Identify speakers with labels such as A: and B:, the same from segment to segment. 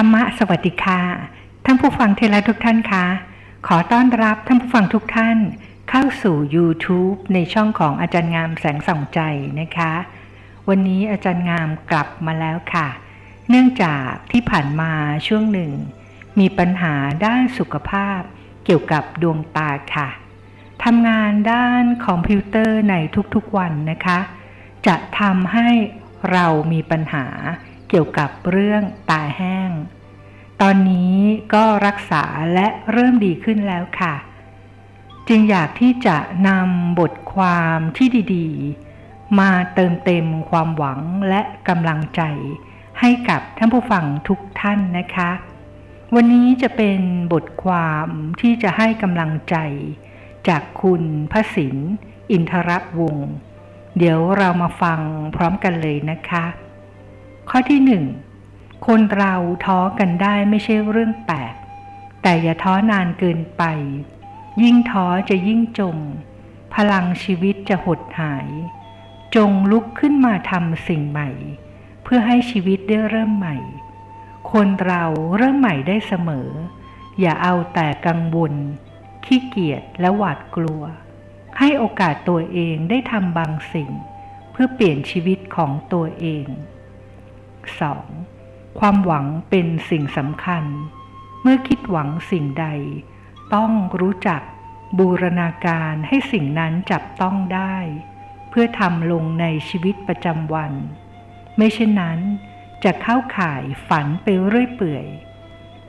A: รรมะสวัสดิค่ะท่านผู้ฟังเทระทุกท่านคะขอต้อนรับท่านผู้ฟังทุกท่าน เข้าสู่ YouTube ในช่องของอาจารย์งามแสงส่องใจนะคะ วันนี้อาจารย์งามกลับมาแล้วค่ะ เนื่องจากที่ผ่านมาช่วงหนึ่ง มีปัญหาด้านสุขภาพ เกี่ยวกับดวงตาค่ะทำงานด้านคอมพิวเตอร์ในทุกๆวันนะคะ จะทำให้เรามีปัญหา เกี่ยวกับเรื่องตาแห้ง ตอนนี้ก็รักษาและเริ่มดีขึ้นแล้วค่ะ จึงอยากที่จะนำบทความที่ดีๆ มาเติมเต็มความหวังและกำลังใจ ให้กับท่านผู้ฟังทุกท่านนะคะ วันนี้จะเป็นบทความที่จะให้กำลังใจ จากคุณพระศินอินทรวงศ์เดี๋ยวเรามาฟังพร้อมกันเลยนะคะ ข้อที่หนึ่งคนเราท้อกันได้ไม่ใช่เรื่องแปลก แต่อย่าท้อนานเกินไป ยิ่งท้อจะยิ่งจม พลังชีวิตจะหดหาย จงลุกขึ้นมาทำสิ่งใหม่ เพื่อให้ชีวิตได้เริ่มใหม่ คนเราเริ่มใหม่ได้เสมอ อย่าเอาแต่กังวล ขี้เกียจและหวาดกลัว ให้โอกาสตัวเองได้ทำบางสิ่ง เพื่อเปลี่ยนชีวิตของตัวเอง 2. ความหวังเป็นสิ่งสำคัญ เมื่อคิดหวังสิ่งใด ต้องรู้จักบูรณาการให้สิ่งนั้นจับต้องได้ เพื่อทำลงในชีวิตประจำวัน ไม่เช่นนั้นจะเข้าข่ายฝันไปเรื่อยเปื่อย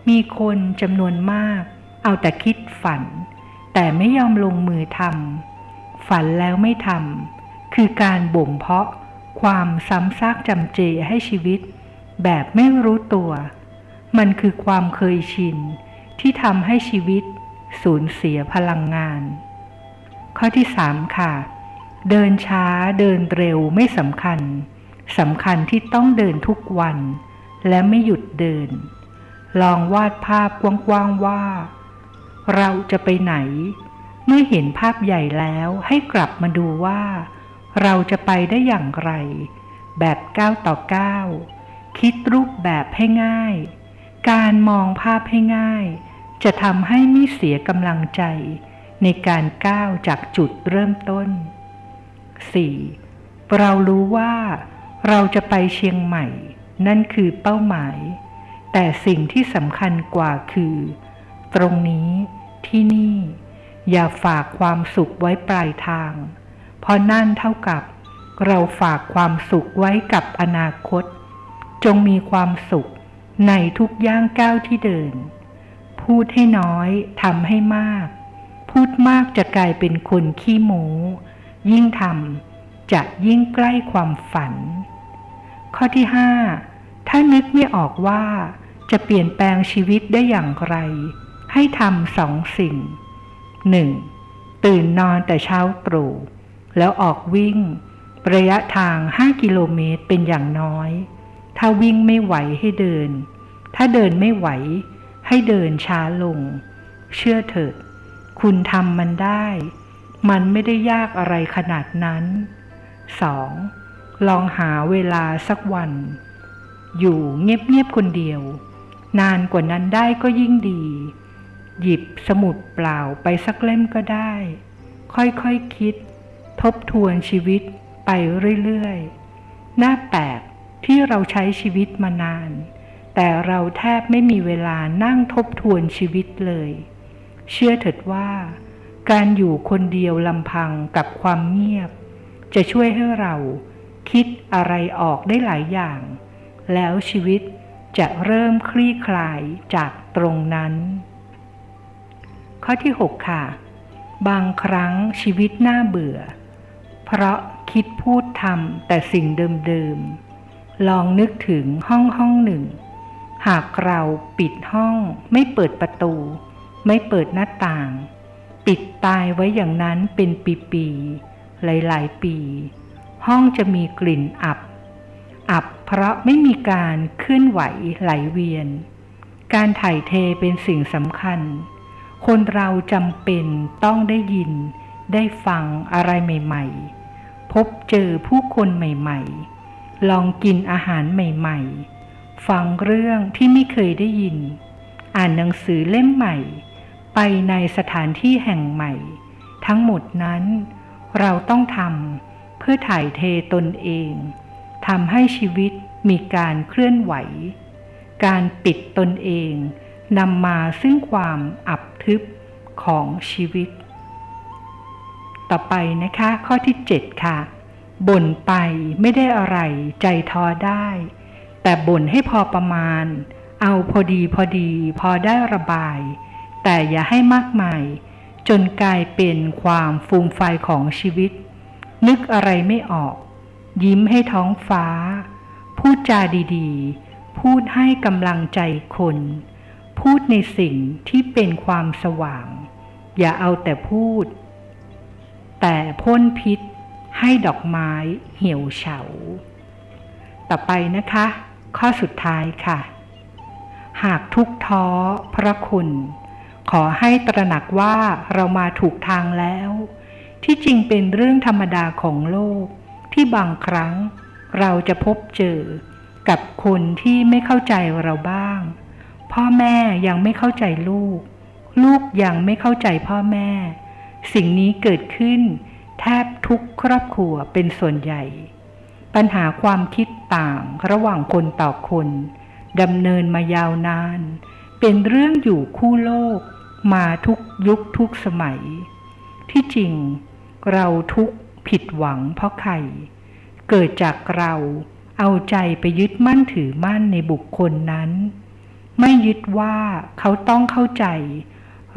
A: มีคนจำนวนมาก เอาแต่คิดฝัน แต่ไม่ยอมลงมือทำฝันแล้วไม่ทำคือการบ่มเพาะความซ้ำซากจำเจให้ชีวิต แบบไม่รู้ตัว มันคือความเคยชิน ที่ทำให้ชีวิตสูญเสียพลังงาน ข้อที่สามค่ะ เดินช้าเดินเร็วไม่สำคัญสำคัญที่ต้องเดินทุกวัน และไม่หยุดเดิน ลองวาดภาพกว้างๆว่า เราจะไปไหน เมื่อเห็นภาพใหญ่แล้วให้กลับมาดูว่า เราจะไปได้อย่างไร แบบก้าวต่อก้าว คิดรูปแบบให้ง่าย การมองภาพให้ง่าย จะทำให้ไม่เสียกำลังใจ ในการก้าวจากจุดเริ่มต้น 4. เรารู้ว่าเราจะไปเชียงใหม่ นั่นคือเป้าหมาย แต่สิ่งที่สำคัญกว่าคือ ตรงนี้ที่นี่ อย่าฝากความสุขไว้ปลายทาง เพราะนั่นเท่ากับ เราฝากความสุขไว้กับอนาคต จงมีความสุขในทุกย่างก้าวที่เดิน พูดให้น้อยทำให้มาก พูดมากจะกลายเป็นคนขี้โม้ยิ่งทำจะยิ่งใกล้ความฝัน ข้อที่5ถ้านึกไม่ออกว่าจะเปลี่ยนแปลงชีวิตได้อย่างไร ให้ทำสองสิ่ง 1. ตื่นนอนแต่เช้าตรู่แล้วออกวิ่ง ระยะทาง 5 กิโลเมตรเป็นอย่างน้อย ถ้าวิ่งไม่ไหวให้เดิน ถ้าเดินไม่ไหว ให้เดินช้าลง เชื่อเถิด คุณทำมันได้ มันไม่ได้ยากอะไรขนาดนั้น 2. ลองหาเวลาสักวัน อยู่เงียบๆคนเดียว นานกว่านั้นได้ก็ยิ่งดี หยิบสมุดเปล่าไปสักเล่มก็ได้ ค่อยๆคคิด ทบทวนชีวิตไปเรื่อยๆ หน้าแปลก ที่เราใช้ชีวิตมานาน แต่เราแทบไม่มีเวลานั่งทบทวนชีวิตเลย เชื่อเถิดว่า การอยู่คนเดียวลำพังกับความเงียบ จะช่วยให้เราคิดอะไรออกได้หลายอย่าง แล้วชีวิตจะเริ่มคลี่คลายจากตรงนั้น ข้อที่ 6 ค่ะ บางครั้งชีวิตน่าเบื่อ เพราะคิดพูดทำแต่สิ่งเดิมๆ ลองนึกถึงห้องห้องหนึ่ง หากเราปิดห้อง ไม่เปิดประตู ไม่เปิดหน้าต่าง ปิดตายไว้อย่างนั้นเป็นปีๆหลายๆ ปี ห้องจะมีกลิ่นอับ อับเพราะไม่มีการเคลื่อนไหวไหลเวียน การถ่ายเทเป็นสิ่งสำคัญ คนเราจำเป็นต้องได้ยิน ได้ฟังอะไรใหม่ ๆ พบเจอผู้คนใหม่ ๆ ลองกินอาหารใหม่ ๆ ฟังเรื่องที่ไม่เคยได้ยิน อ่านหนังสือเล่มใหม่ ไปในสถานที่แห่งใหม่ ทั้งหมดนั้น เราต้องทำเพื่อถ่ายเทตนเองทำให้ชีวิตมีการเคลื่อนไหว การปิดตนเองนำมาซึ่งความอับทึบของชีวิต ต่อไปนะคะข้อที่ 7 ค่ะ บ่นไปไม่ได้อะไรใจท้อได้ แต่บ่นให้พอประมาณ เอาพอดีพอดีพอได้ระบาย แต่อย่าให้มากมาย จนกลายเป็นความฟูมไฟของชีวิต นึกอะไรไม่ออก ยิ้มให้ท้องฟ้า พูดจาดีๆ พูดให้กำลังใจคน พูดในสิ่งที่เป็นความสว่าง อย่าเอาแต่พูด แต่พ่นพิษ ให้ดอกไม้เหี่ยวเฉา ต่อไปนะคะ ข้อสุดท้ายค่ะ หากทุกท้อพระคุณ ขอให้ตระหนักว่าเรามาถูกทางแล้ว ที่จริงเป็นเรื่องธรรมดาของโลก ที่บางครั้งเราจะพบเจอกับคนที่ไม่เข้าใจเราบ้าง พ่อแม่ยังไม่เข้าใจลูก ลูกยังไม่เข้าใจพ่อแม่ สิ่งนี้เกิดขึ้น แทบทุกครอบครัวเป็นส่วนใหญ่ ปัญหาความคิดต่างระหว่างคนต่อคนดำเนินมายาวนาน เป็นเรื่องอยู่คู่โลกมาทุกยุคทุกสมัย ที่จริงเราทุกผิดหวังเพราะใคร เกิดจากเราเอาใจไปยึดมั่นถือมั่นในบุคคลนั้น ไม่ยึดว่าเขาต้องเข้าใจ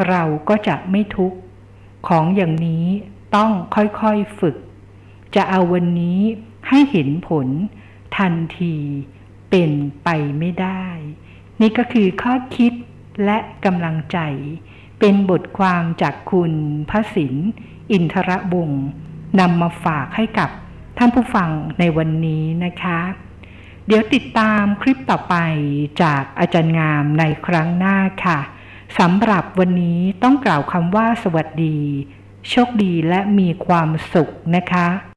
A: เราก็จะไม่ทุกข์ของอย่างนี้ ต้องค่อยๆฝึก จะเอาวันนี้ให้เห็นผลทันทีเป็นไปไม่ได้ นี่ก็คือข้อคิดและกำลังใจ เป็นบทความจากคุณพระสินอินทรวงศ์นำมาฝากให้กับท่านผู้ฟังในวันนี้นะคะ เดี๋ยวติดตามคลิปต่อไปจากอาจารย์งามในครั้งหน้าค่ะสำหรับวันนี้ต้องกล่าวคำว่าสวัสดี โชคดีและมีความสุขนะคะ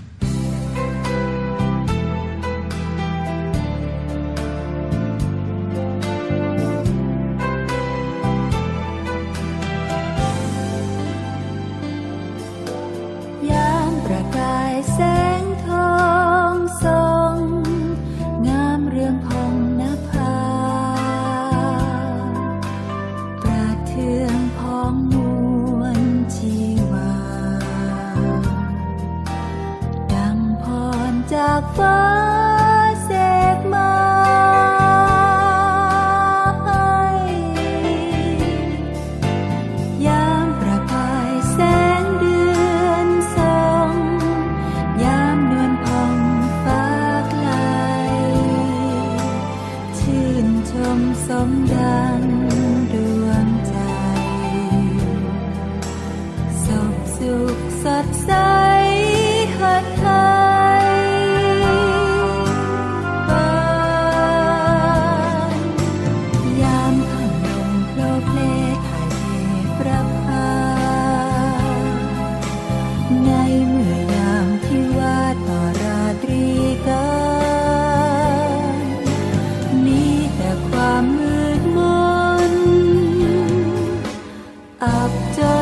B: ชมสมดัง after